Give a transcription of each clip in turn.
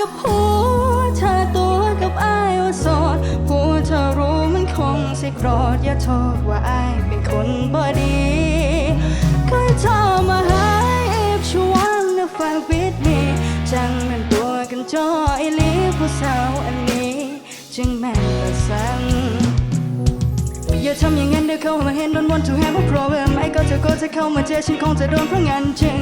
กับผัวเธอตัวกับไอ้ว่าโสดผัวเธอรู้มันคงสิโกรธอย่าโทษว่าไอ้เป็นคนบ่ดีเคยโทรมาหา if you wanna fight with me จังมันตัวกันจออีลีผู้สาวอันนี้จึงแม่นละสั่ง อย่าทำอย่างนั้นเดี๋ยวเขามาเห็น don't want to have a problem ไอ้ก็จะก็จะเข้ามาเจอฉันคงจะโดนเพราะงั้นจริง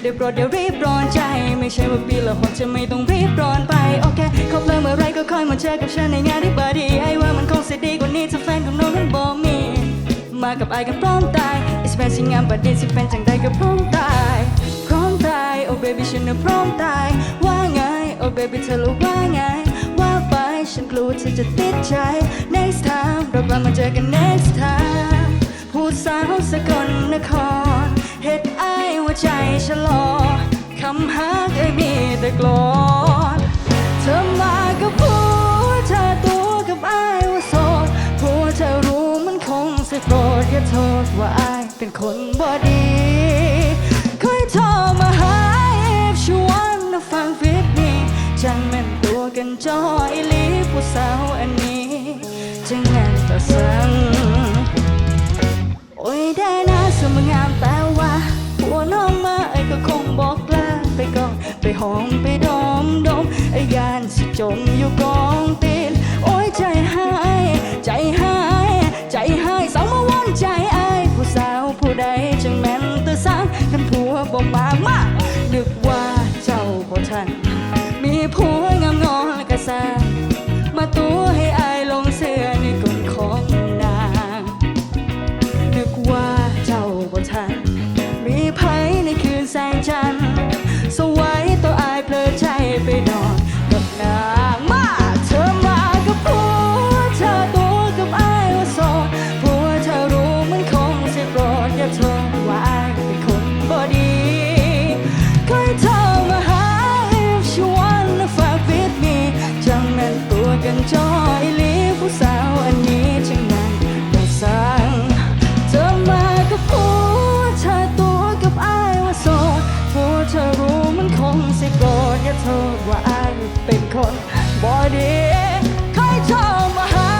เดี๋ยวโปรดเดี๋ยวรีบร้อนใจ ไม่ใช่ว่าปีละหกจะไม่ต้องรีบร้อนไปโอเคครบแล้วเมื่อไรก็ค่อยมาเจอกับฉันในงานที่บาดีไอ้ว่ามันคงเสียดีกว่านี้ถ้าแฟนของน้องนั้นบอกมี มากับไอ้กันพร้อมตาย It's been สิ่งงามบัดนี้สิเป็นจังใดก็พร้อมตายพร้อมตาย oh baby ฉันน่ะพร้อมตายว่าไง oh baby เธอรู้ว่าไง ฉันกลัวเธอจะติดใจ next time เรากลับมาเจอกัน next time พูดสาวสกลนครเฮ็ดไอ้ว่าใจชะลอคำฮักไอ้มีแต่กลอนเธอมากับผัวเธอตัวกับไอ้ว่าโสดผัวเธอรู้มันคงสิโกรธอย่าโทษว่าไอ้เป็นคนบ่ดีเคยโทรมาหา if you wanna fuck with me จังแม่นตัวกันจอย สั่งโอ้ยได้นะสมงามแต่ว่าผัวน้องมาไอ้ก็คงบอกลาไปก่อนไปหอมไปดมดมไอ้ยานสิจมอยู่กองตีนโอ้ยใจหายใจหายใจหายสาวมาวันใจไอ้ายผู้สาวผู้ใดจังแม่นตะสังกันผัวบ่มามา แสงจันทร์สวยตัวอายเพลอใจไปนอนกับนางมาเธอมากับผัวเธอตัวกับอายว่าโสดผัวเธอรู้มันคงสิโปรดอย่าโทษว่าอายเป็นคนบ่ดีเคยโทรมาหา if you wanna fuck with me จังแม่นตัวกันจอยลีผู้สาว โทษว่าอายเป็นคนบอดีใครโทรมาหา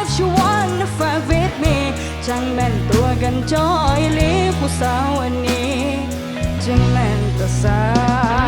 if you wanna fuck with me จังแม่นตัวกันจอยลีผู้สาวอันนี้ จังแม่นตัวสาว